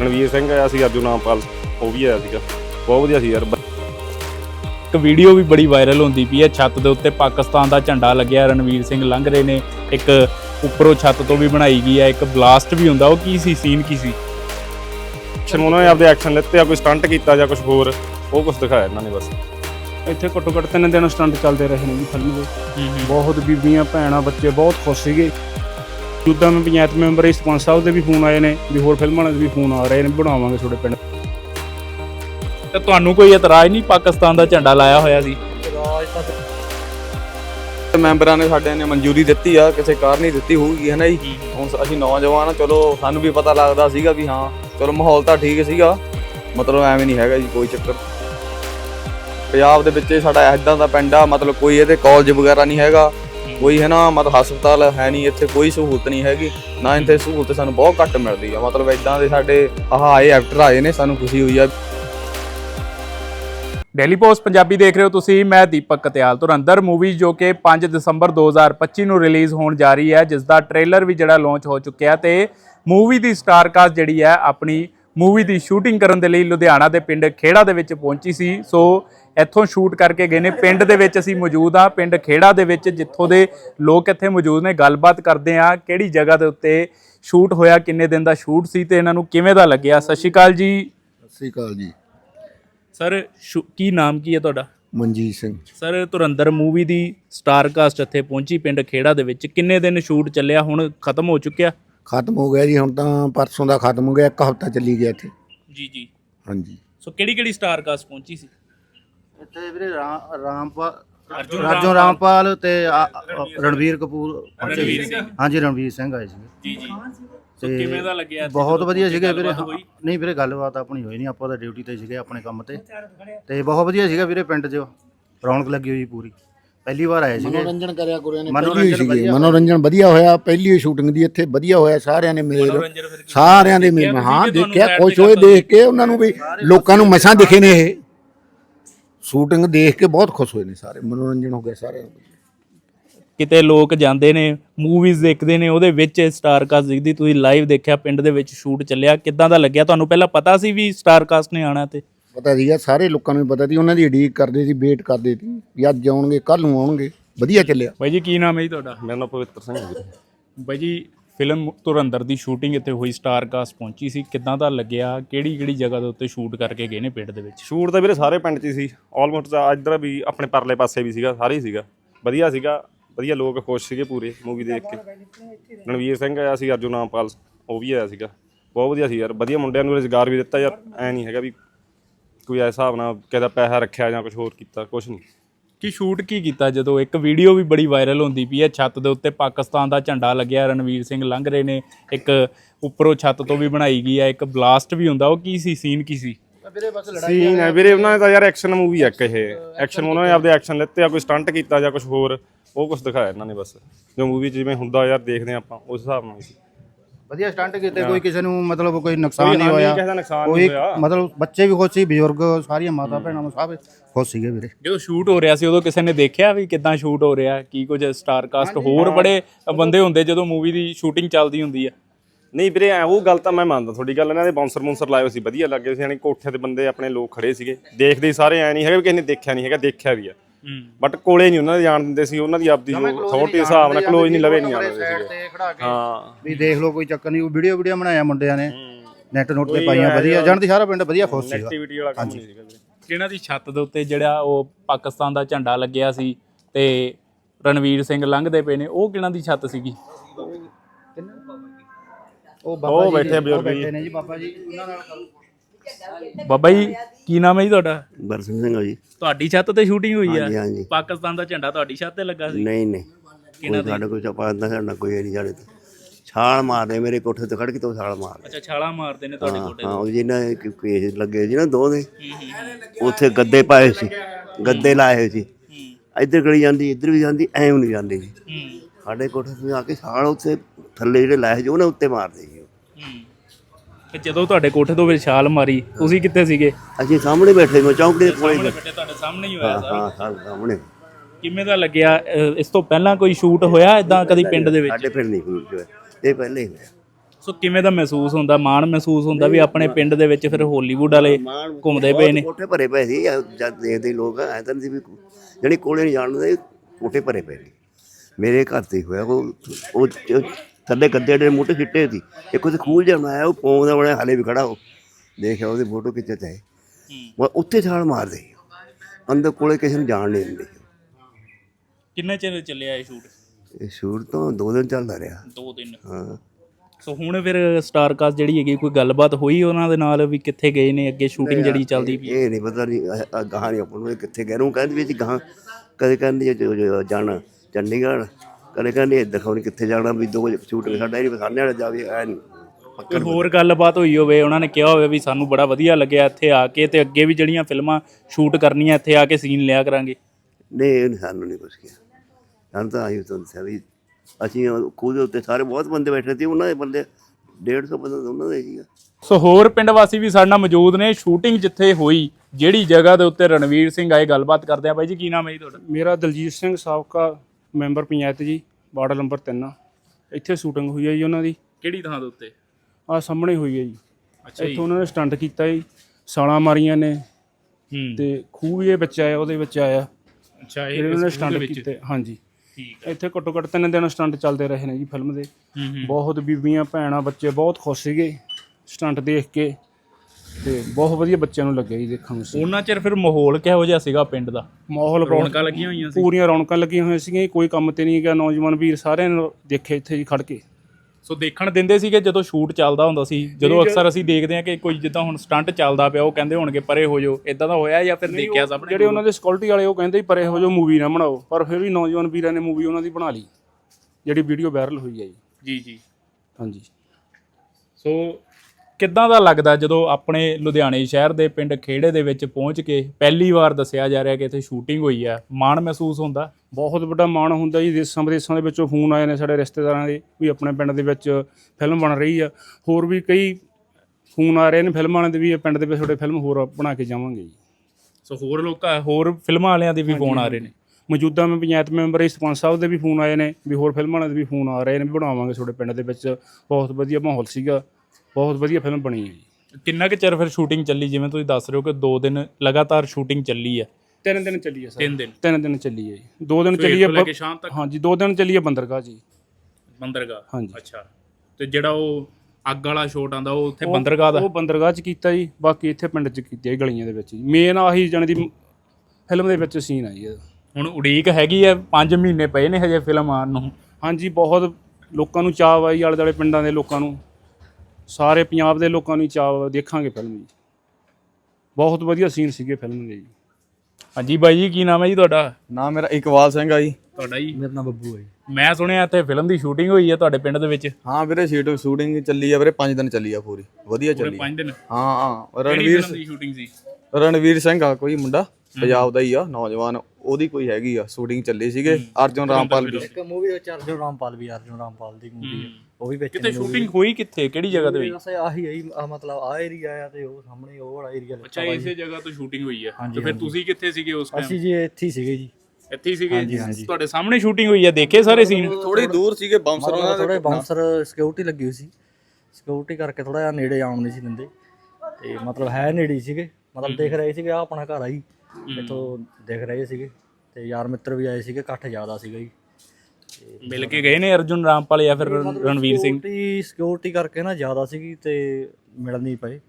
ਰਣਵੀਰ ਸਿੰਘ ਆਇਆ ਸੀ ਅਰਜੁਨ ਨਾਮਪਾਲ ਉਹ ਵੀ ਆਇਆ ਸੀਗਾ। ਬਹੁਤ ਵਧੀਆ ਸੀ ਯਾਰ। ਇੱਕ ਵੀਡੀਓ ਵੀ ਬੜੀ ਵਾਇਰਲ ਹੁੰਦੀ ਪਈ ਹੈ ਛੱਤ ਦੇ ਉੱਤੇ ਪਾਕਿਸਤਾਨ ਦਾ ਝੰਡਾ ਲੱਗਿਆ ਰਣਵੀਰ ਸਿੰਘ ਲੰਘ ਰਹੇ ਨੇ। ਇੱਕ ਉੱਪਰੋਂ ਛੱਤ ਤੋਂ ਵੀ ਬਣਾਈ ਗਈ ਹੈ ਇੱਕ ਬਲਾਸਟ ਵੀ ਹੁੰਦਾ ਉਹ ਕੀ ਸੀ ਸੀਨ ਕੀ ਸੀ? ਐਕਸ਼ਨ ਉਹਨਾਂ ਨੇ ਆਪਦੇ ਐਕਸ਼ਨ ਲਿੱਤੇ ਆ ਕੋਈ ਸਟੰਟ ਕੀਤਾ ਜਾਂ ਕੁਝ ਹੋਰ ਉਹ ਕੁਝ ਦਿਖਾਇਆ ਇਹਨਾਂ ਨੇ ਬਸ। ਇੱਥੇ ਘੱਟੋ ਘੱਟ ਤਿੰਨ ਦਿਨ ਸਟੰਟ ਚੱਲਦੇ ਰਹੇ ਨੇ ਜੀ ਫਿਲਮ ਦੇ। ਬਹੁਤ ਬੀਬੀਆਂ ਭੈਣਾਂ ਬੱਚੇ ਬਹੁਤ ਖੁਸ਼ ਸੀਗੇ। ਜਿੱਦਾਂ ਮੈਂ ਪੰਚਾਇਤ ਮੈਂਬਰ ਇਸ ਸਰਪੰਚ ਸਾਹਿਬ ਦੇ ਵੀ ਫੋਨ ਆਏ ਨੇ ਵੀ ਹੋਰ ਫਿਲਮਾਂ ਦੇ ਵੀ ਫੋਨ ਆ ਰਹੇ ਨੇ ਬਣਾਵਾਂਗੇ ਤੁਹਾਡੇ ਪਿੰਡ। ਤੇ ਤੁਹਾਨੂੰ ਕੋਈ ਇਤਰਾਜ਼ ਨਹੀਂ ਪਾਕਿਸਤਾਨ ਦਾ ਝੰਡਾ ਲਾਇਆ ਹੋਇਆ ਸੀ? ਮੈਂਬਰਾਂ ਨੇ ਸਾਡੇ ਨੇ ਮਨਜ਼ੂਰੀ ਦਿੱਤੀ ਆ ਕਿਸੇ ਕਾਰਨ ਹੀ ਦਿੱਤੀ ਹੋਊਗੀ ਹੈ ਨਾ ਜੀ? ਹੁਣ ਅਸੀਂ ਨੌਜਵਾਨ ਆ ਚਲੋ ਸਾਨੂੰ ਵੀ ਪਤਾ ਲੱਗਦਾ ਸੀਗਾ ਵੀ ਹਾਂ ਚਲੋ ਮਾਹੌਲ ਤਾਂ ਠੀਕ ਸੀਗਾ ਮਤਲਬ ਐਵੇਂ ਨਹੀਂ ਹੈਗਾ ਜੀ ਕੋਈ ਚੱਕਰ। ਪੰਜਾਬ ਦੇ ਵਿੱਚ ਸਾਡਾ ਐਦਾਂ ਦਾ ਪਿੰਡ ਆ ਮਤਲਬ ਕੋਈ ਇਹਦੇ ਕਾਲਜ ਵਗੈਰਾ ਨਹੀਂ ਹੈਗਾ। ਕੋਈ ਹੈ ਨਾ, ਮਤਲਬ ਹਸਪਤਾਲ ਹੈ ਨਹੀਂ, ਇੱਥੇ ਕੋਈ ਸਹੂਲਤ ਨਹੀਂ ਹੈਗੀ। ਨਾ ਇੱਥੇ ਸਹੂਲਤ ਸਾਨੂੰ ਬਹੁਤ ਘੱਟ ਮਿਲਦੀ ਆ। ਮਤਲਬ ਇਦਾਂ ਦੇ ਸਾਡੇ ਆਹ ਆਏ ਐਕਟਰ ਆਏ ਨੇ, ਸਾਨੂੰ ਖੁਸ਼ੀ ਹੋਈ ਆ। ਡੇਲੀ ਪੋਸਟ ਪੰਜਾਬੀ ਦੇਖ ਰਹੇ ਹੋ ਤੁਸੀਂ, ਮੈਂ ਦੀਪਕ ਕਤਿਆਲ ਧੁਰੰਦਰ ਮੂਵੀ ਜੋ ਕਿ 5 ਦਸੰਬਰ 2025 ਨੂੰ ਰਿਲੀਜ਼ ਹੋਣ ਜਾ ਰਹੀ ਹੈ ਜਿਸ ਦਾ ਟ੍ਰੇਲਰ ਵੀ ਜਿਹੜਾ ਲਾਂਚ ਹੋ ਚੁੱਕਿਆ ਤੇ ਮੂਵੀ ਦੀ ਸਟਾਰ ਕਾਸਟ ਜਿਹੜੀ ਹੈ, ਆਪਣੀ ਮੂਵੀ ਦੀ ਸ਼ੂਟਿੰਗ ਕਰਨ ਦੇ ਲਈ ਲੁਧਿਆਣਾ ਦੇ ਪਿੰਡ ਖੇੜਾ ਦੇ ਵਿੱਚ ਪਹੁੰਚੀ ਸੀ। ਸੋ ਇੱਥੋਂ ਸ਼ੂਟ ਕਰਕੇ ਗਏ ਨੇ। ਪਿੰਡ ਦੇ ਵਿੱਚ ਅਸੀਂ ਮੌਜੂਦ ਆ ਪਿੰਡ ਖੇੜਾ ਦੇ ਵਿੱਚ ਜਿੱਥੋਂ ਦੇ ਲੋਕ ਇੱਥੇ ਮੌਜੂਦ ਨੇ। ਗੱਲਬਾਤ ਕਰਦੇ ਆ ਕਿਹੜੀ ਜਗ੍ਹਾ ਦੇ ਉੱਤੇ ਸ਼ੂਟ ਹੋਇਆ ਕਿੰਨੇ ਦਿਨ ਦਾ ਸ਼ੂਟ ਸੀ ਤੇ ਇਹਨਾਂ ਨੂੰ ਕਿਵੇਂ ਦਾ ਲੱਗਿਆ? ਸਤਿ ਸ਼੍ਰੀ ਅਕਾਲ ਜੀ। ਸਤਿ ਸ੍ਰੀ ਅਕਾਲ ਜੀ। ਸਰ ਕੀ ਨਾਮ ਕੀ ਹੈ ਤੁਹਾਡਾ? ਮਨਜੀਤ ਸਿੰਘ। ਸਰ ਧੁਰੰਦਰ ਮੂਵੀ ਦੀ ਸਟਾਰ ਕਾਸਟ ਇੱਥੇ ਪਹੁੰਚੀ ਪਿੰਡ ਖੇੜਾ ਦੇ ਵਿੱਚ। ਕਿੰਨੇ ਦਿਨ ਸ਼ੂਟ ਚੱਲਿਆ? ਹੁਣ ਖਤਮ ਹੋ ਚੁੱਕਿਆ। ਖਤਮ ਹੋ ਗਿਆ ਜੀ ਹੁਣ ਤਾਂ ਪਰਸੋਂ ਦਾ ਖਤਮ ਹੋ ਗਿਆ ਇੱਕ ਹਫਤਾ ਚੱਲੀ ਗਿਆ ਇੱਥੇ। ਜੀ ਜੀ। ਹਾਂਜੀ। ਸੋ ਕਿਹੜੀ ਕਿਹੜੀ ਸਟਾਰ ਕਾਸਟ ਪਹੁੰਚੀ ਸੀ? ਇੱਥੇ ਵੀਰੇ ਰਾ- ਰਾਮਪਾਲ ਅਰਜੁਨ ਰਾਜੋ ਰਾਮਪਾਲ। ਤੇ ਆ- ਰਣਵੀਰ ਕਪੂਰ ਪਹੁੰਚੇ ਰਣਵੀਰ ਸੀ। ਸਿੰਘ। ਹਾਂਜੀ ਰਣਵੀਰ ਸਿੰਘ ਆਏ ਸੀ। ਜੀ ਜੀ। ਸੋ? ਤੇ ਕਿਵੇਂ ਦਾ ਲੱਗਿਆ ਇੱਥੇ? ਬਹੁਤ ਜਦੋਂ ਵਧੀਆ ਸੀਗੇ ਵੀਰੇ ਗੱਲਬਾਤ ਹੋਈ? ਨਹੀਂ ਵੀਰੇ ਗੱਲਬਾਤ ਆਪਣੀ ਹੋਈ ਨਹੀਂ ਆਪਾਂ ਤਾਂ ਡਿਊਟੀ ਤੇ ਸੀਗੇ ਆਪਣੇ ਕੰਮ ਤੇ। ਤੇ ਬਹੁਤ ਵਧੀਆ ਸੀਗਾ ਵੀਰੇ ਪਿੰਡ 'ਚ। ਰੌਣਕ ਲੱਗੀ ਹੋਈ ਪੂਰੀ। ਪਹਿਲੀ ਵਾਰ ਆਏ ਸੀਗੇ। ਮਨੋਰੰਜਨ ਕਰਿਆ ਕੁਰਿਆ ਨੇ ਮਨੋਰੰਜਨ ਪਹਿਲੀ ਸੀਗੀ ਵਧੀਆ ਮਨੋਰੰਜਨ ਵਧੀਆ ਹੋਇਆ ਪਹਿਲੀ ਸ਼ੂਟਿੰਗ ਦੀ ਇੱਥੇ ਵਧੀਆ ਹੋਇਆ ਸਾਰਿਆਂ ਨੇ ਮੇਲ ਸਾਰਿਆਂ ਦੇ ਮੇਲ। ਦੇਖਿਆ ਹਾਂ ਦੇਖਿਆ ਖੁਸ਼ ਹੋਏ ਦੇਖ ਕੇ ਉਹਨਾਂ ਨੂੰ ਵੀ ਲੋਕਾਂ ਨੂੰ ਮਸਾਂ ਦਿਖੇ ਨੇ ਇਹ। ਸ਼ੂਟਿੰਗ ਦੇਖ ਕੇ ਬਹੁਤ ਖੁਸ਼ ਹੋਏ ਨੇ ਸਾਰੇ ਮਨੋਰੰਜਨ ਹੋ ਗਿਆ ਸਾਰਿਆਂ ਨੂੰ। ਕਿਤੇ ਲੋਕ ਜਾਂਦੇ ਨੇ ਮੂਵੀਜ਼ ਦੇਖਦੇ ਨੇ ਉਹਦੇ ਵਿੱਚ ਸਟਾਰ ਕਾਸਟ ਦਿਖਦੀ। ਤੁਸੀਂ ਲਾਈਵ ਦੇਖਿਆ ਪਿੰਡ ਦੇ ਵਿੱਚ ਸ਼ੂਟ ਚੱਲਿਆ ਕਿੱਦਾਂ ਦਾ ਲੱਗਿਆ? ਤੁਹਾਨੂੰ ਪਹਿਲਾਂ ਪਤਾ ਸੀ ਵੀ ਸਟਾਰ ਕਾਸਟ ਨੇ ਆਣਾ ਤੇ? ਪਤਾ ਸੀਗਾ ਸਾਰੇ ਲੋਕਾਂ ਨੂੰ ਵੀ ਪਤਾ ਸੀ ਉਹਨਾਂ ਦੀ ਉਡੀਕ ਕਰਦੇ ਸੀ ਵੇਟ ਕਰਦੇ ਸੀ ਵੀ ਅੱਜ ਆਉਣਗੇ ਕੱਲ ਨੂੰ ਆਉਣਗੇ ਵਧੀਆ ਚੱਲਿਆ। ਬਾਈ ਜੀ ਕੀ ਨਾਮ ਹੈ ਜੀ ਤੁਹਾਡਾ? ਮੇਰਾ ਨਾਮ ਪਵਿੱਤਰ ਸਿੰਘ ਹੈ ਵੀਰੇ ਬਾਈ ਜੀ ਫਿਲਮ ਧੁਰੰਦਰ ਦੀ ਸ਼ੂਟਿੰਗ ਇੱਥੇ ਹੋਈ ਸਟਾਰ ਕਾਸਟ ਪਹੁੰਚੀ ਸੀ ਕਿੱਦਾਂ ਦਾ ਲੱਗਿਆ? ਕਿਹੜੀ ਕਿਹੜੀ ਜਗ੍ਹਾ ਦੇ ਉੱਤੇ ਸ਼ੂਟ ਕਰਕੇ ਗਏ ਨੇ ਪਿੰਡ ਦੇ ਵਿੱਚ? ਸ਼ੂਟ ਤਾਂ ਵੀਰੇ ਸਾਰੇ ਪਿੰਡ 'ਚ ਹੀ ਸੀ। ਆਲਮੋਸਟ ਇੱਧਰ ਵੀ ਆਪਣੇ ਪਰਲੇ ਪਾਸੇ ਵੀ ਸੀਗਾ ਸਾਰੇ ਹੀ ਸੀਗਾ। ਵਧੀਆ ਸੀਗਾ ਵਧੀਆ ਲੋਕ ਖੁਸ਼ ਸੀਗੇ ਪੂਰੇ ਮੂਵੀ ਦੇਖ ਕੇ। ਰਣਵੀਰ ਸਿੰਘ ਆਇਆ ਸੀ ਅਰਜੁਨ ਨਾਮਪਾਲ ਉਹ ਵੀ ਆਇਆ ਸੀਗਾ। ਬਹੁਤ ਵਧੀਆ ਸੀ ਯਾਰ ਵਧੀਆ ਮੁੰਡਿਆਂ ਨੂੰ ਰੁਜ਼ਗਾਰ ਵੀ ਦਿੱਤਾ ਯਾਰ ਐ ਨਹੀਂ ਹੈਗਾ ਵੀ ਕੋਈ ਐਸਾ ਹਿਸਾਬ ਨਾਲ ਕਿਹਦਾ ਪੈਸਾ ਰੱਖਿਆ ਜਾਂ ਕੁਝ ਹੋਰ ਕੀਤਾ ਕੁਝ ਨਹੀਂ। ਕੀ ਸ਼ੂਟ ਕੀ ਕੀਤਾ ਜਦੋਂ ਇੱਕ ਵੀਡੀਓ ਵੀ ਬੜੀ ਵਾਇਰਲ ਹੁੰਦੀ ਪਈ ਹੈ ਛੱਤ ਦੇ ਉੱਤੇ ਪਾਕਿਸਤਾਨ ਦਾ ਝੰਡਾ ਲੱਗਿਆ ਰਣਵੀਰ ਸਿੰਘ ਲੰਘ ਰਹੇ ਨੇ ਇੱਕ ਉੱਪਰੋਂ ਛੱਤ ਤੋਂ ਵੀ ਬਣਾਈ ਗਈ ਹੈ ਇੱਕ ਬਲਾਸਟ ਵੀ ਹੁੰਦਾ ਉਹ ਕੀ ਸੀ ਸੀਨ ਕੀ ਸੀ? ਸੀਨ ਹੈ ਵੀਰੇ ਉਹਨਾਂ ਨੇ ਤਾਂ ਯਾਰ ਐਕਸ਼ਨ ਮੂਵੀ ਆ ਇੱਕ ਇਹ। ਐਕਸ਼ਨ ਉਹਨਾਂ ਨੇ ਆਪਦੇ ਐਕਸ਼ਨ ਲਿੱਤੇ ਆ ਕੋਈ ਸਟੰਟ ਕੀਤਾ ਜਾਂ ਕੁਝ ਹੋਰ ਉਹ ਕੁਝ ਦਿਖਾਇਆ ਇਹਨਾਂ ਨੇ ਬਸ। ਜੋ ਮੂਵੀ ਜਿਵੇਂ ਹੁੰਦਾ ਯਾਰ ਦੇਖਦੇ ਆਪਾਂ ਉਸ ਹਿਸਾਬ ਨਾਲ ਹੀ ਸੀ। ਵਧੀਆ ਸਟੰਟ ਕੀਤੇ ਕੋਈ ਕਿਸੇ ਨੂੰ ਮਤਲਬ ਕੋਈ ਨੁਕਸਾਨ ਨਹੀਂ ਹੋਇਆ। ਕਿਸੇ ਦਾ ਨੁਕਸਾਨ ਕੋਈ ਹੋਇਆ। ਮਤਲਬ ਬੱਚੇ ਵੀ ਖੁਸ਼ ਸੀ ਬਜ਼ੁਰਗ ਸਾਰੀਆਂ ਮਾਤਾ ਭੈਣਾਂ ਨੂੰ ਸਭ ਖੁਸ਼ ਸੀਗੇ ਵੀਰੇ। ਜਦੋਂ ਸ਼ੂਟ ਹੋ ਰਿਹਾ ਸੀ ਉਦੋਂ ਕਿਸੇ ਨੇ ਦੇਖਿਆ ਵੀ ਕਿੱਦਾਂ ਸ਼ੂਟ ਹੋ ਰਿਹਾ ਕੀ ਕੁਝ ਸਟਾਰ ਕਾਸਟ ਹੋਰ ਬੜੇ ਬੰਦੇ ਹੁੰਦੇ ਜਦੋਂ ਮੂਵੀ ਦੀ ਸ਼ੂਟਿੰਗ ਚੱਲਦੀ ਹੁੰਦੀ ਹੈ ਨਹੀਂ ਵੀਰੇ ਐ ਉਹ ਗੱਲ ਤਾਂ ਮੈਂ ਮੰਨਦਾ ਤੁਹਾਡੀ ਗੱਲ ਇਹਨਾਂ ਦੇ ਬਾਉਂਸਰ ਬੌਂਸਰ ਲਾਏ ਹੋਏ ਸੀ ਵਧੀਆ ਲੱਗੇ ਸੀ ਯਾਨੀ ਕੋਠੇ ਤੇ ਬੰਦੇ ਆਪਣੇ ਲੋਕ ਖੜੇ ਸੀਗੇ। ਦੇਖਦੇ ਸਾਰੇ ਐ ਨਹੀਂ ਹੈਗਾ ਵੀ ਕਿਸੇ ਨੇ ਦੇਖਿਆ ਨਹੀਂ ਹੈਗਾ ਦੇਖਿਆ ਵੀ ਆ। ਬਟ ਕੋਲੇ ਨਹੀਂ ਉਹਨਾਂ ਦੇ ਜਾਣ ਦਿੰਦੇ ਸੀ ਉਹਨਾਂ ਦੀ ਆਪਦੀ ਜੋ ਅਥਾਰਟੀ ਦੇ ਹਿਸਾਬ ਨਾਲ ਕਲੋਜ਼ ਨਹੀਂ ਲਵੇ ਨਹੀਂ ਆਉਂਦੇ ਕੇ। ਹਾਂ। ਵੀ ਦੇਖ ਲਓ ਕੋਈ ਚੱਕਰ ਨਹੀਂ ਵੀਡੀਓ ਵੀਡੀਓ ਬਣਾਇਆ ਮੁੰਡਿਆਂ ਨੇ। ਨੈਟ ਨੋਟ ਤੇ ਪਾਈਆਂ ਵਧੀਆ। ਜਾਣਦੀ ਸਾਰਾ ਪਿੰਡ ਵਧੀਆ ਖੁਸ਼ ਸੀਗਾ। ਐਕਟੀਵਿਟੀ ਵਾਲਾ ਕੰਮ ਨਹੀਂ ਸੀਗਾ ਵੀਰੇ। ਜਿਹਨਾਂ ਦੀ ਛੱਤ ਦੇ ਉੱਤੇ ਜਿਹੜਾ ਉਹ ਪਾਕਿਸਤਾਨ ਦਾ ਝੰਡਾ ਲੱਗਿਆ ਸੀ ਤੇ ਰਣਵੀਰ ਸਿੰਘ ਲੰਘਦੇ ਪਏ ਨੇ ਉਹ ਕਿਹਨਾਂ ਦੀ ਛੱਤ ਸੀਗੀ? ਉਹ ਉਹ ਜੀ ਬੈਠੇ ਉਹ ਬਜ਼ੁਰਗ ਬੈਠੇ ਨੇ ਜੀ ਬਾਬਾ ਜੀ ਉਹਨਾਂ ਨਾਲ ਬਾਬਾ ਜੀ ਕੀ ਨਾਮ ਹੈ ਜੀ ਤੁਹਾਡਾ? ਬਰਸਨ ਸਿੰਘ ਆ ਜੀ। ਤੁਹਾਡੀ ਛੱਤ ਤੇ ਸ਼ੂਟਿੰਗ ਹੋਈ ਹਾਂਜੀ ਆ। ਹਾਂਜੀ ਪਾਕਿਸਤਾਨ ਦਾ ਝੰਡਾ ਤੁਹਾਡੀ ਛੱਤ ਤੇ ਲੱਗਾ ਸੀ? ਨਹੀਂ ਨਹੀਂ। ਕੋਈ ਸਾਡੇ ਕੋਈ ਚਪਾ ਦਾ ਸਾਡਾ ਕੋਈ ਨਹੀਂ ਜਾਣੇ ਤੇ। ਛਾਲ ਮਾਰਦੇ ਮੇਰੇ ਕੋਠੇ ਤੇ ਖੜ ਕੇ ਤੋਂ ਛਾਲ ਮਾਰਦੇ। ਅੱਛਾ ਛਾਲਾ ਮਾਰਦੇ ਨੇ ਤੁਹਾਡੇ ਕੋਟੇ ਹਾਂ ਉਹ ਜਿਹਨਾਂ ਦੇ ਕ- ਕੇਸ ਲੱਗੇ ਸੀ ਨਾ ਦੋ ਦੇ। ਉੱਥੇ ਗੱਦੇ ਪਾਏ ਸੀ। ਗੱਦੇ ਲਾਏ ਹੋਏ ਸੀ। ਇੱਧਰ ਗਲੀ ਜਾਂਦੀ ਇੱਧਰ ਵੀ ਜਾਂਦੀ ਐਂ ਨਹੀਂ ਜਾਂਦੀ ਸੀ। ਹੂੰ। ਸਾਡੇ ਕੋਠੇ ਤੇ ਆ ਕੇ ਛਾਲ ਉੱਥੇ ਥੱਲੇ ਜਿਹੜੇ ਲਾਏ ਸੀ ਉਹਨਾਂ ਉੱਤੇ ਮਾਰਦੇ ਸੀ। ਹੂੰ ਤੇ ਜਦੋਂ ਤੁਹਾਡੇ ਕੋਠੇ ਤੋਂ ਫਿਰ ਛਾਲ ਮਾਰੀ ਤੁਸੀਂ ਕਿੱਥੇ ਸੀਗੇ? ਅਸੀਂ ਸਾਹਮਣੇ ਬੈਠੇ ਸੀ ਚੌਂਕ ਦੇ ਕੋਲੇ ਸਾਹਮਣੇ ਬੈਠੇ। ਤੁਹਾਡੇ ਸਾਹਮਣੇ ਹੀ ਹੋਇਆ ਹਾਂ ਸਰ। ਹਾਂ ਸਾਡੇ ਸਾਹਮਣੇ। ਕਿਵੇਂ ਦਾ ਲੱਗਿਆ? ਅਹ, ਇਸ ਤੋਂ ਪਹਿਲਾਂ ਕੋਈ ਸ਼ੂਟ ਹੋਇਆ ਇਦਾਂ ਕਦੀ ਪਿੰਡ ਦੇ ਵਿੱਚ? ਸਾਡੇ ਪਿੰਡ ਨਹੀਂ ਕੋਈ ਹੋਇਆ। ਇਹ ਪਹਿਲੇ ਹੀ ਹੋਇਆ। ਸੋ ਕਿਵੇਂ ਦਾ ਮਹਿਸੂਸ ਹੁੰਦਾ ਮਾਣ ਮਹਿਸੂਸ ਹੁੰਦਾ ਵੀ ਆਪਣੇ ਪਿੰਡ ਦੇ ਵਿੱਚ ਫਿਰ ਹਾਲੀਵੁੱਡ ਵਾਲੇ ਘੁੰਮਦੇ ਪਏ ਨੇ। ਕੋਠੇ ਭਰੇ ਪਏ ਸੀ ਇਹ ਜਦ ਦੇਖਦੇ ਲੋਕ ਐ ਤਾਂ ਸੀ ਵੀ ਜਿਹੜੀ ਕੋਲੇ ਨਹੀਂ ਜਾਣਦੇ ਕੋਠੇ ਭਰੇ ਪਏ ਨੇ ਮੇਰੇ ਘਰ ਤੇ ਹੀ ਹੋਇਆ ਉਹ ਉਹ ਉਹ ਥੱਲੇ ਗੱਦੇ ਦੇ ਮੋਟੇ ਛਿੱਟੇ ਸੀ ਇੱਕ ਉਹਦੇ ਖੂਲ ਜਿਹਾ ਬਣਾਇਆ ਉਹ ਪੌਂ ਦਾ ਬਣਿਆ ਹਲੇ ਵੀ ਖੜਾ ਉਹ। ਦੇਖਿਆ ਉਹਦੀ ਫੋਟੋ ਖਿੱਚੇ ਚਾਹੇ ਉਹ ਉੱਥੇ ਛਾਲ ਮਾਰਦੇ ਅੰਦਰ ਕੋਲੇ ਕਿਸੇ ਨੂੰ ਜਾਣ ਨਹੀਂ ਦਿੰਦੇ ਕਿੰਨੇ ਚਿਰ ਚੱਲਿਆ ਇਹ ਸ਼ੂਟ ਇਹ ਸ਼ੂਟ ਤੋਂ ਦੋ ਦਿਨ ਚੱਲਦਾ ਰਿਹਾ। ਦੋ ਦਿਨ। ਹਾਂ। ਸੋ ਹੁਣ ਫਿਰ ਸਟਾਰ ਕਾਸਟ ਜਿਹੜੀ ਹੈਗੀ ਕੋਈ ਗੱਲਬਾਤ ਹੋਈ ਉਹਨਾਂ ਦੇ ਨਾਲ ਵੀ ਕਿੱਥੇ ਗਏ ਨੇ ਅੱਗੇ ਸ਼ੂਟਿੰਗ ਜਿਹੜੀ ਚੱਲਦੀ ਪਈ? ਇਹ ਨਹੀਂ ਪਤਾ ਨਹੀਂ ਗਾਹਾਂ ਨਹੀਂ ਆਪਾਂ ਨੂੰ ਕਿੱਥੇ ਗਏ ਨੂੰ। ਕਹਿੰਦੇ ਵੀ ਗਾਹਾਂ ਕਦੇ ਕਹਿੰਦੇ ਜਾਣਾ ਚੰਡੀਗੜ੍ਹ। ਕਦੇ ਕਹਿੰਦੇ ਦਿਖਾਉ ਨਹੀਂ ਕਿੱਥੇ ਜਾਣਾ ਵੀ ਦੋ ਸ਼ੂਟਿੰਗ ਸਾਡਾ ਇਹ ਪਸਾਨੇ ਵਾਲਾ ਜਾਵੇ ਐ ਨਹੀਂ ਕੋਈ ਹੋਰ ਗੱਲਬਾਤ ਹੋਈ ਹੋਵੇ ਉਹਨਾਂ ਨੇ ਕਿਹਾ ਹੋਵੇ ਵੀ ਸਾਨੂੰ ਬੜਾ ਵਧੀਆ ਲੱਗਿਆ ਇੱਥੇ ਆ ਕੇ ਤੇ ਅੱਗੇ ਵੀ ਜਿਹੜੀਆਂ ਫਿਲਮਾਂ ਸ਼ੂਟ ਕਰਨੀਆਂ ਇੱਥੇ ਆ ਕੇ ਸੀਨ ਲਿਆ ਕਰਾਂਗੇ। ਨਹੀਂ ਸਾਨੂੰ ਨਹੀਂ ਕੁਛ ਕਿਹਾ। ਸਾਨੂੰ ਤਾਂ ਆਈ ਤੁਹਾਨੂੰ ਵੀ ਅਸੀਂ ਖੂਹ ਦੇ ਉੱਤੇ ਸਾਰੇ ਬਹੁਤ ਬੰਦੇ ਬੈਠੇ ਸੀ ਉਹਨਾਂ ਦੇ ਬੰਦੇ 150 ਬੰਦੇ ਉਹਨਾਂ ਦੇ ਸੀਗਾ। ਸੋ ਹੋਰ ਪਿੰਡ ਵਾਸੀ ਵੀ ਸਾਡੇ ਨਾਲ ਮੌਜੂਦ ਨੇ ਸ਼ੂਟਿੰਗ ਜਿੱਥੇ ਹੋਈ ਜਿਹੜੀ ਜਗ੍ਹਾ ਦੇ ਉੱਤੇ ਰਣਵੀਰ ਸਿੰਘ ਆਏ ਗੱਲਬਾਤ ਕਰਦੇ ਆ। ਬਾਈ ਜੀ ਕੀ ਨਾਮ ਹੈ ਜੀ ਤੁਹਾਡਾ? ਮੇਰਾ ਦਲਜੀਤ ਸਿੰਘ ਸਾਬਕਾ ਮੈਂਬਰ ਪੰਚਾਇਤ ਜੀ ਵਾਰਡ ਨੰਬਰ 3 ਇੱਥੇ ਸ਼ੂਟਿੰਗ ਹੋਈ ਹੈ ਜੀ ਉਹਨਾਂ ਦੀ। ਕਿਹੜੀ ਥਾਂ ਦੇ ਉੱਤੇ? ਆ ਸਾਹਮਣੇ ਹੋਈ ਹੈ ਜੀ। ਅੱਛਾ ਜੀ। ਇੱਥੋਂ ਉਹਨਾਂ ਨੇ ਸਟੰਟ ਕੀਤਾ ਜੀ ਸਾਲਾਂ ਮਾਰੀਆਂ ਨੇ। ਹੂੰ। ਤੇ ਖੂਹ ਇਹ ਬੱਚਾ ਆਇਆ ਉਹਦੇ ਵਿੱਚ ਆਇਆ। ਅੱਛਾ ਫਿਰ ਉਹਨਾਂ ਨੇ ਸਟੰਟ ਕੀਤੇ ਹਾਂਜੀ। ਠੀਕ ਇੱਥੇ ਘੱਟੋ ਘੱਟ ਤਿੰਨ ਦਿਨ ਸਟੰਟ ਚੱਲਦੇ ਰਹੇ ਨੇ ਜੀ ਫਿਲਮ ਦੇ। ਹੂੰ ਹੂੰ। ਬਹੁਤ ਬੀਬੀਆਂ ਭੈਣਾਂ ਬੱਚੇ ਬਹੁਤ ਖੁਸ਼ ਸੀਗੇ। ਸਟੰਟ ਦੇਖ ਕੇ ਤੇ ਬਹੁਤ ਵਧੀਆ ਬੱਚਿਆਂ ਨੂੰ ਲੱਗਿਆ ਜੀ ਦੇਖਣ ਨੂੰ। ਉਹਨਾਂ ਚਿਰ ਫਿਰ ਮਾਹੌਲ ਕਿਹੋ ਜਿਹਾ ਸੀਗਾ ਪਿੰਡ ਦਾ? ਮਾਹੌਲ ਰੌਣਕਾਂ ਲੱਗੀਆਂ ਹੋਈਆਂ ਸੀ। ਪੂਰੀਆਂ ਰੌਣਕਾਂ ਲੱਗੀਆਂ ਹੋਈਆਂ ਸੀਗੀਆਂ ਕੋਈ ਕੰਮ ਤੇ ਨਹੀਂ ਗਿਆ ਨੌਜਵਾਨ ਵੀਰ ਸਾਰਿਆਂ ਨੇ ਦੇਖੇ ਇੱਥੇ ਜੀ ਖੜ ਕੇ। ਸੋ ਦੇਖਣ ਦਿੰਦੇ ਸੀਗੇ ਜਦੋਂ ਸ਼ੂਟ ਚੱਲਦਾ ਹੁੰਦਾ ਸੀ ਜਦੋਂ ਅਕਸਰ ਅਸੀਂ ਦੇਖਦੇ ਹਾਂ ਕਿ ਕੋਈ ਜਿੱਦਾਂ ਹੁਣ ਸਟੰਟ ਚੱਲਦਾ ਪਿਆ ਉਹ ਕਹਿੰਦੇ ਹੋਣਗੇ ਪਰੇ ਹੋ ਜਾਓ ਇਦਾਂ ਦਾ ਹੋਇਆ ਜਾਂ ਫਿਰ ਦੇਖਿਆ ਸਭ ਨੇ ਜਿਹੜੇ ਉਹਨਾਂ ਦੇ ਸਿਕਿਉਰਿਟੀ ਵਾਲੇ ਉਹ ਕਹਿੰਦੇ ਪਰੇ ਹੋ ਜਾਓ ਮੂਵੀ ਨਾ ਬਣਾਓ ਪਰ ਫਿਰ ਵੀ ਨੌਜਵਾਨ ਵੀਰਾਂ ਨੇ ਮੂਵੀ ਉਹਨਾਂ ਦੀ ਬਣਾ ਲਈ ਜਿਹੜੀ ਵੀਡੀਓ ਵਾਇਰਲ ਹੋਈ ਹੈ ਜੀ। ਜੀ ਜੀ। ਹਾਂਜੀ। ਸੋ ਕਿੱਦਾਂ ਦਾ ਲੱਗਦਾ ਜਦੋਂ ਆਪਣੇ ਲੁਧਿਆਣੇ ਸ਼ਹਿਰ ਦੇ ਪਿੰਡ ਖੇੜੇ ਦੇ ਵਿੱਚ ਪਹੁੰਚ ਕੇ ਪਹਿਲੀ ਵਾਰ ਦੱਸਿਆ ਜਾ ਰਿਹਾ ਕਿ ਇੱਥੇ ਸ਼ੂਟਿੰਗ ਹੋਈ ਹੈ ਮਾਣ ਮਹਿਸੂਸ ਹੁੰਦਾ? ਬਹੁਤ ਵੱਡਾ ਮਾਣ ਹੁੰਦਾ ਜੀ। ਦੇਸ਼ਾਂ ਵਿਦੇਸ਼ਾਂ ਦੇ ਵਿੱਚੋਂ ਫੋਨ ਆਏ ਨੇ ਸਾਡੇ ਰਿਸ਼ਤੇਦਾਰਾਂ ਦੇ ਵੀ ਆਪਣੇ ਪਿੰਡ ਦੇ ਵਿੱਚ ਫਿਲਮ ਬਣ ਰਹੀ ਆ। ਹੋਰ ਵੀ ਕਈ ਫੋਨ ਆ ਰਹੇ ਨੇ ਫਿਲਮਾਂ ਵਾਲਿਆਂ ਦੇ ਵੀ ਇਹ ਪਿੰਡ ਦੇ ਵਿੱਚ ਤੁਹਾਡੇ ਫਿਲਮ ਹੋਰ ਬਣਾ ਕੇ ਜਾਵਾਂਗੇ ਜੀ। ਸੋ ਹੋਰ ਲੋਕਾਂ ਹੋਰ ਫਿਲਮਾਂ ਵਾਲਿਆਂ ਦੇ ਵੀ ਫੋਨ ਆ ਰਹੇ ਨੇ? ਮੌਜੂਦਾ ਮੈਂ ਪੰਚਾਇਤ ਮੈਂਬਰ ਹੀ ਸਰਪੰਚ ਸਾਹਿਬ ਦੇ ਵੀ ਫੋਨ ਆਏ ਨੇ ਵੀ ਹੋਰ ਫਿਲਮਾਂ ਵਾਲਿਆਂ ਦੇ ਵੀ ਫੋਨ ਆ ਰਹੇ ਨੇ ਵੀ ਬਣਾਵਾਂਗੇ ਤੁਹਾਡੇ ਪਿੰਡ ਦੇ ਵਿੱਚ। ਬਹੁਤ ਵਧੀਆ ਮਾਹੌਲ ਸੀਗਾ। ਬਹੁਤ ਵਧੀਆ ਫਿਲਮ ਬਣੀ ਹੈ ਜੀ। ਕਿੰਨਾ ਕੁ ਚਿਰ ਫਿਰ ਸ਼ੂਟਿੰਗ ਚੱਲੀ? ਜਿਵੇਂ ਤੁਸੀਂ ਦੱਸ ਰਹੇ ਹੋ ਕਿ 2 ਦਿਨ ਲਗਾਤਾਰ ਸ਼ੂਟਿੰਗ ਚੱਲੀ ਹੈ। ਤਿੰਨ ਦਿਨ ਚੱਲੀ ਹੈ ਸਰ। 3 ਦਿਨ। ਤਿੰਨ ਦਿਨ ਚੱਲੀ ਹੈ ਜੀ। ਦੋ ਦਿਨ ਚੱਲੀ ਹੈ ਲੈ ਬ- ਕੇ ਸ਼ਾਮ ਤੱਕ? ਹਾਂਜੀ ਦੋ ਦਿਨ ਚੱਲੀ ਹੈ ਬੰਦਰਗਾਹ ਜੀ। ਬੰਦਰਗਾਹ? ਹਾਂਜੀ। ਅੱਛਾ। ਤੇ ਜਿਹੜਾ ਉਹ ਅੱਗ ਵਾਲਾ ਸ਼ੋਟ ਆਂਦਾ ਉਹ ਉੱਥੇ ਬੰਦਰਗਾਹ ਦਾ? ਉਹ ਬੰਦਰਗਾਹ 'ਚ ਕੀਤਾ ਜੀ ਬਾਕੀ ਇੱਥੇ ਪਿੰਡ 'ਚ ਕੀਤੀ ਹੈ ਗਲੀਆਂ ਦੇ ਵਿੱਚ ਜੀ। ਮੇਨ ਆਹੀ ਜਾਣੀ ਦੀ ਫਿਲਮ ਦੇ ਵਿੱਚ ਸੀਨ ਆਈ ਹੈ ਹੁਣ ਉਡੀਕ ਹੈਗੀ ਹੈ 5 ਮਹੀਨੇ ਪਏ ਨੇ ਹਜੇ ਫਿਲਮ ਆਉਣ ਨੂੰ। ਹਾਂਜੀ ਬਹੁਤ ਲੋਕਾਂ ਨੂੰ ਚਾਅ ਆਈ ਆਲੇ ਦੁਆਲੇ ਪਿੰਡਾਂ ਦੇ ਲੋਕਾਂ ਨੂੰ। ਸਾਰੇ ਪੰਜਾਬ ਦੇ ਲੋਕਾਂ ਨੂੰ ਵਾ, ਦੇਖਾਂਗੇ ਫਿਲਮ ਜੀ। ਬਹੁਤ ਵਧੀਆ ਸੀਨ ਸੀਗੇ ਫਿਲਮ ਦੇ ਜੀ। ਹਾਂਜੀ ਬਾਈ ਜੀ ਕੀ ਨਾਮ ਹੈ ਜੀ ਤੁਹਾਡਾ? ਨਾ ਮੇਰਾ ਇਕਬਾਲ ਸਿੰਘ ਆ ਜੀ। ਤੁਹਾਡਾ ਜੀ? ਮੇਰਾ ਨਾਮ ਬੱਬੂ ਹੈ ਮੈਂ ਸੁਣਿਆ ਇੱਥੇ ਫਿਲਮ ਦੀ ਸ਼ੂਟਿੰਗ ਹੋਈ ਹੈ ਤੁਹਾਡੇ ਪਿੰਡ ਦੇ ਵਿੱਚ। ਹਾਂ ਵੀਰੇ ਸ਼ੀਟ ਸ਼ੂਟਿੰਗ ਚੱਲੀ ਆ ਵੀਰੇ 5 ਦਿਨ ਚੱਲੀ ਆ ਪੂਰੀ। ਵਧੀਆ ਚੱਲੀ ਆ। 5 ਦਿਨ? ਹਾਂ ਹਾਂ। ਰਣਵੀਰ ਫਿਲਮ ਦੀ ਸ਼ੂਟਿੰਗ ਸੀ? ਰਣਵੀਰ ਸਿੰਘ ਆ ਕੋਈ ਮੁੰਡਾ ਪੰਜਾਬ ਦਾ ਹੀ ਆ ਨੌਜਵਾਨ। ਉਹਦੀ ਕੋਈ ਹੈਗੀ ਆ ਸ਼ੂਟਿੰਗ ਚੱਲੀ ਸੀਗੇ। ਅਰਜੁਨ ਰਾਮਪਾਲ ਦੀ। ਇੱਕ ਮੂਵੀ ਵਿੱਚ ਅਰਜੁਨ ਰਾਮਪਾਲ ਵੀ ਅਰਜੁਨ ਰਾਮਪਾਲ ਦੀ ਮੂਵੀ ਹੈ ਉਹ ਵੀ ਵਿੱਚ ਕਿਤੇ ਸ਼ੂਟਿੰਗ ਹੋਈ ਕਿੱਥੇ? ਕਿਹੜੀ ਜਗ੍ਹਾ ਤੇ ਹੋਈ? ਬਸ ਆਹੀ ਆਹ ਮਤਲਬ ਆ ਏਰੀਆ ਆ ਤੇ ਉਹ ਸਾਹਮਣੇ ਉਹ ਵਾਲਾ ਏਰੀਆ ਅੱਛਾ ਇਸੇ ਜਗ੍ਹਾ ਤੋਂ ਸ਼ੂਟਿੰਗ ਹੋਈ ਹੈ। ਤੇ ਫਿਰ। ਤੁਸੀਂ ਕਿੱਥੇ ਸੀਗੇ ਉਸ ਟਾਈਮ ਅਸੀਂ ਜੀ ਇੱਥੇ ਹੀ ਸੀਗੇ ਜੀ। ਇੱਥੇ ਹੀ ਸੀਗੇ। ਤੁਹਾਡੇ ਸਾਹਮਣੇ ਸ਼ੂਟਿੰਗ ਹੋਈ ਹੈ? ਦੇਖੇ ਸਾਰੇ ਸੀਨ ਥੋੜੀ ਦੂਰ ਸੀਗੇ ਬਾਉਂਸਰ ਉਹਨਾਂ ਦੇ ਥੋੜੇ ਬਾਉਂਸਰ ਸਿਕਿਉਰਿਟੀ ਲੱਗੀ ਹੋਈ ਸੀ। ਸਿਕਿਉਰਿਟੀ ਕਰਕੇ ਥੋੜਾ ਜਿਹਾ ਨੇੜੇ ਆਉਣ ਨਹੀਂ ਸੀ ਦਿੰਦੇ। ਤੇ ਮਤਲਬ ਹੈ ਨੇੜੇ ਹੀ ਸੀਗੇ। ਮਤਲਬ ਦੇਖ ਰਹੇ ਸੀਗੇ ਆ ਆਪਣਾ ਘਰ ਆ ਜੀ। ਇੱਥੋਂ ਦੇਖ ਰਹੇ ਸੀਗੇ। ਤੇ ਯਾਰ ਮਿੱਤਰ ਵੀ ਆਏ ਸੀਗੇ ਇਕੱਠ ਜ਼ਿਆਦਾ ਸੀਗਾ ਜੀ। ਮਿਲ ਕੇ ਗਏ ਨੇ ਅਰਜੁਨ ਰਾਮਪਾਲ ਜਾਂ ਫਿਰ ਰਣਵੀਰ ਸਿੰਘ? ਸਿਕਿਉਰਿਟੀ ਕਰਕੇ ਨਾ ਜ਼ਿਆਦਾ ਸੀਗੀ ਤੇ ਮਿਲ ਨਹੀਂ ਪਏ।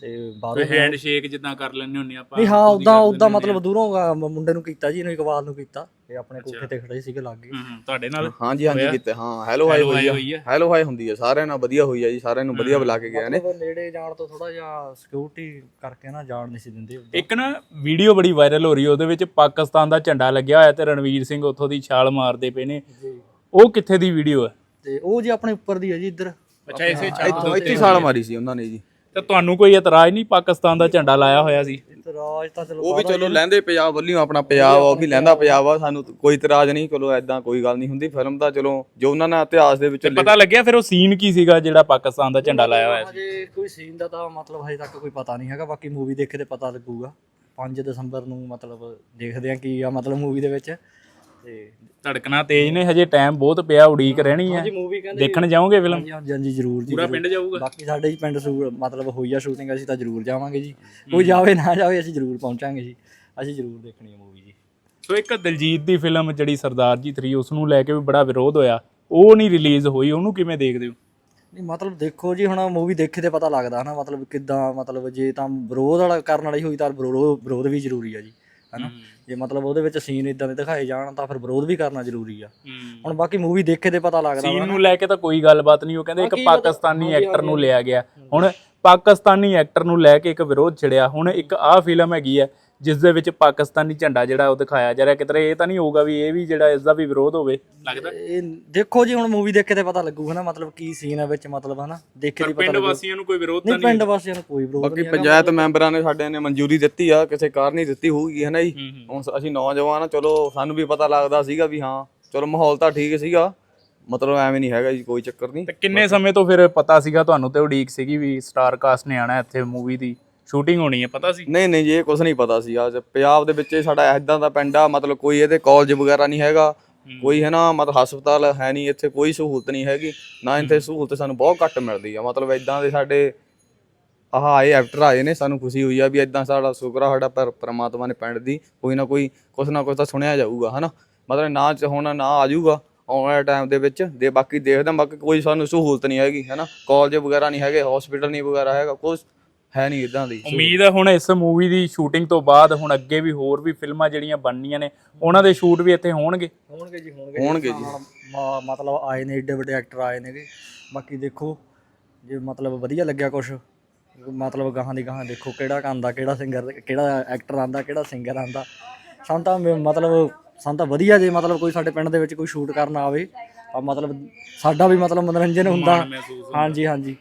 ਤੇ ਬਾਹਰੋਂ ਹੈਂਡ ਸ਼ੇਕ ਜਿੱਦਾਂ ਕਰ ਲੈਣੇ ਹੁੰਨੇ ਆਪਾਂ ਨਹੀਂ ਹਾਂ ਉਦਾਂ ਉਦਾਂ ਮਤਲਬ ਦੂਰੋਂ ਮੁੰਡੇ ਨੂੰ ਕੀਤਾ ਜੀ ਇਹਨੂੰ ਇਕਬਾਲ ਨੂੰ ਕੀਤਾ। ਇਹ ਆਪਣੇ ਕੋਠੇ ਤੇ ਖੜੇ ਸੀਗੇ ਲਾਗੇ। ਤੁਹਾਡੇ ਨਾਲ? ਹਾਂਜੀ ਹਾਂਜੀ ਕੀਤੇ ਹਾਂ ਹੈਲੋ ਹਾਈ ਹੋਈ ਆ। ਹੈਲੋ ਹਾਈ ਹੁੰਦੀ ਆ ਸਾਰਿਆਂ ਨਾਲ ਵਧੀਆ ਹੋਈ ਆ ਜੀ ਸਾਰਿਆਂ ਨੂੰ ਵਧੀਆ ਬੁਲਾ ਕੇ ਗਏ ਨੇ। ਨੇੜੇ ਜਾਣ ਤੋਂ ਥੋੜਾ ਜਿਹਾ ਸਿਕਿਉਰਿਟੀ ਕਰਕੇ ਨਾ ਜਾਣ ਨਹੀਂ ਸੀ ਦਿੰਦੇ। ਇੱਕ ਨਾ ਵੀਡੀਓ ਬੜੀ ਵਾਇਰਲ ਹੋ ਰਹੀ ਹੈ ਉਹਦੇ ਵਿੱਚ ਪਾਕਿਸਤਾਨ ਦਾ ਝੰਡਾ ਲੱਗਿਆ ਹੋਇਆ ਤੇ ਰਣਵੀਰ ਸਿੰਘ ਉੱਥੋਂ ਦੀ ਛਾਲ ਮਾਰਦੇ ਪਏ ਨੇ। ਉਹ ਕਿੱਥੇ ਦੀ ਵੀਡੀਓ ਹੈ ਤੇ ਉਹ ਜੀ ਆਪਣੇ ਉੱਪਰ ਦੀ ਹੈ ਜੀ ਇੱਧਰ। ਅੱਛਾ ਇਸੇ ਇੱਥੋਂ ਇੱਥੇ ਛਾਲ ਮਾਰੀ ਸੀ ਉਹਨਾਂ ਨੇ ਜੀ। ਤੇ ਤੁਹਾਨੂੰ ਕੋਈ ਇਤਰਾਜ਼ ਨਹੀਂ? ਪਾਕਿਸਤਾਨ ਦਾ ਝੰਡਾ ਲਾਇਆ ਹੋਇਆ ਸੀ। ਇੱਧਰ ਰਾਜ ਤਾਂ ਚਲੋ ਉਹ ਵੀ ਚਲੋ ਲੈਂਦੇ ਪੰਜਾਬ ਵੱਲੋਂ ਆਪਣਾ ਪੰਜਾਬ ਆ ਉਹ ਵੀ ਲੈਂਦਾ ਪੰਜਾਬ ਆ ਸਾਨੂੰ ਕੋਈ ਇਤਰਾਜ਼ ਨਹੀਂ ਚਲੋ ਐਦਾਂ ਕੋਈ ਗੱਲ ਨਹੀਂ ਹੁੰਦੀ ਫਿਲਮ ਦਾ ਚਲੋ ਜੋ ਉਹਨਾਂ ਨੇ ਇਤਿਹਾਸ ਦੇ ਵਿੱਚ ਪਤਾ ਲੱਗਿਆ ਫਿਰ ਉਹ ਸੀਨ ਕੀ ਸੀਗਾ ਜਿਹੜਾ ਪਾਕਿਸਤਾਨ ਦਾ ਝੰਡਾ ਲਾਇਆ ਹੋਇਆ ਸੀ? ਹਜੇ ਕੋਈ ਸੀਨ ਦਾ ਤਾਂ ਮਤਲਬ ਹਜੇ ਤੱਕ ਕੋਈ ਪਤਾ ਨਹੀਂ ਹੈਗਾ ਬਾਕੀ ਮੂਵੀ ਦੇਖੇ ਤੇ ਪਤਾ ਲੱਗੂਗਾ। 5 ਦਸੰਬਰ ਨੂੰ ਮਤਲਬ ਦੇਖਦੇ ਆ ਕੀ ਆ ਮਤਲਬ ਮੂਵੀ ਦੇ ਵਿੱਚ। ਤੇ ਧੜਕਣਾ ਤੇਜ਼ ਨੇ ਹਜੇ ਟਾਈਮ ਬਹੁਤ ਪਿਆ ਉਡੀਕ ਰਹਿਣੀ ਹੈ ਹਾਂਜੀ ਮੂਵੀ ਕਹਿੰਦੇ ਦੇਖਣ ਜਾਓਗੇ ਫਿਲਮ ਹਾਂਜੀ ਜ਼ਰੂਰ ਜੀ ਪੂਰਾ। ਪਿੰਡ ਜਾਊਗਾ? ਬਾਕੀ ਸਾਡੇ ਜੀ ਪਿੰਡ ਸ਼ੂ- ਮਤਲਬ ਹੋਈ ਆ ਸ਼ੂਟਿੰਗ ਅਸੀਂ ਤਾਂ ਜ਼ਰੂਰ ਜਾਵਾਂਗੇ ਜੀ। ਕੋਈ ਜਾਵੇ ਨਾ ਜਾਵੇ ਅਸੀਂ ਜ਼ਰੂਰ ਪਹੁੰਚਾਂਗੇ ਜੀ। ਅਸੀਂ ਜ਼ਰੂਰ ਦੇਖਣੀ ਹੈ ਮੂਵੀ ਜੀ। ਸੋ ਇੱਕ ਦਿਲਜੀਤ ਦੀ ਫਿਲਮ ਜਿਹੜੀ ਸਰਦਾਰ ਜੀ 3 ਉਸ ਨੂੰ ਲੈ ਕੇ ਵੀ ਬੜਾ ਵਿਰੋਧ ਹੋਇਆ। ਉਹ ਨਹੀਂ ਰਿਲੀਜ਼ ਹੋਈ ਉਹਨੂੰ ਕਿਵੇਂ ਦੇਖਦੇ ਹੋ? ਨਹੀਂ ਮਤਲਬ ਦੇਖੋ ਜੀ ਹੁਣ ਮੂਵੀ ਦੇਖੇ ਤੇ ਪਤਾ ਲੱਗਦਾ ਹਨਾ ਮਤਲਬ ਕਿੱਦਾਂ ਮਤਲਬ ਜੇ ਤਾਂ ਵਿਰੋਧ ਵਾਲਾ ਕਰਨ ਵਾਲੀ ਹੋਈ ਤਾਂ ਵਿਰੋਧ ਵਿਰੋਧ ਵੀ ਜ਼ਰੂਰੀ ਆ ਜੀ। ਹਨਾ? ਜੇ ਮਤਲਬ ਉਹਦੇ ਵਿੱਚ ਸੀਨ ਇਦਾਂ ਦੇ ਦਿਖਾਏ ਜਾਣ ਤਾਂ ਫਿਰ ਵਿਰੋਧ ਵੀ ਕਰਨਾ ਜ਼ਰੂਰੀ ਆ। ਹੁਣ ਬਾਕੀ ਮੂਵੀ ਦੇਖੇ ਤੇ ਪਤਾ ਲੱਗਦਾ ਸੀਨ ਨਾ। ਲੈ ਕੇ ਤਾਂ ਕੋਈ ਗੱਲਬਾਤ ਨਹੀਂ ਉਹ ਕਹਿੰਦੇ ਇੱਕ ਪਾਕਿਸਤਾਨੀ ਐਕਟਰ ਨੂੰ। ਲਿਆ ਗਿਆ। ਹੁਣ ਪਾਕਿਸਤਾਨੀ ਐਕਟਰ ਨੂੰ ਲੈ ਕੇ ਇੱਕ ਵਿਰੋਧ ਛਿੜਿਆ। ਹੁਣ ਇੱਕ ਆਹ ਫਿਲਮ ਹੈਗੀ ਹੈ ਜਿਸ ਦੇ ਵਿੱਚ ਪਾਕਿਸਤਾਨੀ ਝੰਡਾ ਜਿਹੜਾ ਉਹ ਦਿਖਾਇਆ ਜਾ ਰਿਹਾ ਕਿਤੇ ਇਹ ਤਾਂ ਨਹੀਂ ਹੋਊਗਾ ਵੀ ਇਹ ਵੀ ਜਿਹੜਾ ਇਸ ਦਾ ਵੀ ਵਿਰੋਧ ਹੋਵੇ। ਲੱਗਦਾ? ਇਹ ਦੇਖੋ ਜੀ ਹੁਣ ਮੂਵੀ ਦੇਖੇ ਤੇ ਪਤਾ ਲੱਗੂ ਹਨਾ ਮਤਲਬ ਕੀ ਸੀਨ ਹੈ ਵਿੱਚ ਮਤਲਬ ਹਨਾ ਦੇਖੇ ਦੀ ਪਤਾ ਲੱਗੂ। ਨੂੰ ਕੋਈ ਵਿਰੋਧ ਨਹੀਂ ਪਿੰਡ ਵਾਸੀਆਂ ਨੂੰ ਕੋਈ ਵਿਰੋਧ ਬਾਕੀ ਨਹੀਂ ਹੈਗਾ। ਪੰਚਾਇਤ ਮੈਂਬਰਾਂ ਨੇ ਸਾਡੇ ਨੇ ਮਨਜ਼ੂਰੀ ਦਿੱਤੀ ਆ ਕਿਸੇ ਕਾਰ ਨਹੀਂ ਦਿੱਤੀ ਹੋਊਗੀ ਹੈ ਨਾ ਜੀ ਹੁਣ ਅਸੀਂ ਨੌਜਵਾਨ ਆ ਚਲੋ ਸਾਨੂੰ ਵੀ ਪਤਾ ਲੱਗਦਾ ਸੀਗਾ ਵੀ ਹਾਂ ਚਲੋ ਮਾਹੌਲ ਤਾਂ ਠੀਕ ਸੀਗਾ ਮਤਲਬ ਐਵੇਂ ਨਹੀਂ ਹੈਗਾ ਜੀ ਕੋਈ ਚੱਕਰ ਨਹੀਂ। ਤੇ ਕਿੰਨੇ ਸਮੇਂ ਤੋਂ ਫਿਰ ਪਤਾ ਸੀਗਾ ਤੁਹਾਨੂੰ ਤੇ ਉਡੀਕ ਸੀਗੀ ਵੀ ਸਟਾਰ ਕਾਸਟ ਨੇ ਆਣਾ ਇੱਥੇ ਮੂਵੀ ਦੀ? ਸ਼ੂਟਿੰਗ ਹੋਣੀ ਹੈ ਪਤਾ ਸੀ? ਨਹੀਂ ਨਹੀਂ ਜੀ ਇਹ ਕੁਝ ਨਹੀਂ ਪਤਾ ਸੀ ਅੱਜ ਪੰਜਾਬ ਦੇ ਵਿੱਚ ਇਹ ਸਾਡਾ ਐਦਾਂ ਦਾ ਪਿੰਡ ਆ ਮਤਲਬ ਕੋਈ ਇਹਦੇ ਕਾਲਜ ਵਗੈਰਾ ਨਹੀਂ ਹੈਗਾ। ਕੋਈ ਹੈ ਨਾ ਮਤਲਬ ਹਸਪਤਾਲ ਹੈ ਨਹੀਂ ਇੱਥੇ ਕੋਈ ਸਹੂਲਤ ਨਹੀਂ ਹੈਗੀ। ਨਾ ਇੱਥੇ ਸਹੂਲਤ ਸਾਨੂੰ ਬਹੁਤ ਘੱਟ ਮਿਲਦੀ ਆ। ਮਤਲਬ ਇਦਾਂ ਦੇ ਸਾਡੇ ਆਹ ਆਏ ਐਕਟਰ ਆਏ ਨੇ ਸਾਨੂੰ ਖੁਸ਼ੀ ਹੋਈ ਆ ਵੀ ਇਦਾਂ ਸਾਡਾ ਸ਼ੁਕਰ ਆ ਸਾਡਾ ਪਰ ਪ੍ਰਮਾਤਮਾ ਨੇ ਪਿੰਡ ਦੀ ਕੋਈ ਨਾ ਕੋਈ ਕੁਛ ਨਾ ਕੁਛ ਤਾਂ ਸੁਣਿਆ ਜਾਊਗਾ ਹਨਾ ਮਤਲਬ ਨਾ ਚ ਹੁਣ ਨਾ ਆ ਜਾਊਗਾ ਆਉਣ ਵਾਲੇ ਟਾਈਮ ਦੇ ਵਿੱਚ। ਦੇ ਬਾਕੀ ਦੇਖਦਾ ਬਾਕੀ ਕੋਈ ਸਾਨੂੰ ਸਹੂਲਤ ਨਹੀਂ ਹੈਗੀ ਹਨਾ ਕਾਲਜ ਵਗੈਰਾ ਨਹੀਂ ਹੈਗੇ ਹਸਪੀਟਲ ਨਹੀਂ ਵਗੈਰਾ ਹੈਗਾ ਕੁਛ ਹੈ ਨਹੀਂ ਇਦਾਂ ਦੀ ਉਮੀਦ ਹੈ ਹੁਣ ਇਸ ਮੂਵੀ ਦੀ ਸ਼ੂਟਿੰਗ ਤੋਂ ਬਾਅਦ ਹੁਣ ਅੱਗੇ ਵੀ ਹੋਰ ਵੀ ਫਿਲਮਾਂ ਜਿਹੜੀਆਂ ਬਣਨੀਆਂ ਨੇ ਉਹਨਾਂ ਦੇ ਸ਼ੂਟ ਵੀ ਇੱਥੇ ਹੋਣਗੇ। ਹੋਣਗੇ ਜੀ ਹੋਣਗੇ ਹੋਣਗੇ ਜੀ। ਮ- ਮਤਲਬ ਆਏ ਨੇ ਏਡੇ ਵੱਡੇ ਐਕਟਰ ਆਏ ਨੇਗੇ। ਬਾਕੀ ਦੇਖੋ ਜੇ ਮਤਲਬ ਵਧੀਆ ਲੱਗਿਆ ਕੁਛ ਮਤਲਬ ਗਾਹਾਂ ਦੀ ਗਾਹਾਂ ਦੇਖੋ ਕਿਹੜਾ ਆਂਦਾ ਕਿਹੜਾ ਸਿੰਗਰ ਕਿਹੜਾ ਐਕਟਰ ਆਂਦਾ ਕਿਹੜਾ ਸਿੰਗਰ ਆਂਦਾ। ਸਾਨੂੰ ਤਾਂ ਮ- ਮਤਲਬ ਸਾਨੂੰ ਤਾਂ ਵਧੀਆ ਜੇ ਮਤਲਬ ਕੋਈ ਸਾਡੇ ਪਿੰਡ ਦੇ ਵਿੱਚ ਕੋਈ ਸ਼ੂਟ ਕਰਨ ਆਵੇ ਤਾਂ ਮਤਲਬ ਸਾਡਾ ਵੀ ਮਤਲਬ ਮਨੋਰੰਜਨ ਹੁੰਦਾ। ਹਾਂਜੀ ਹਾਂਜੀ।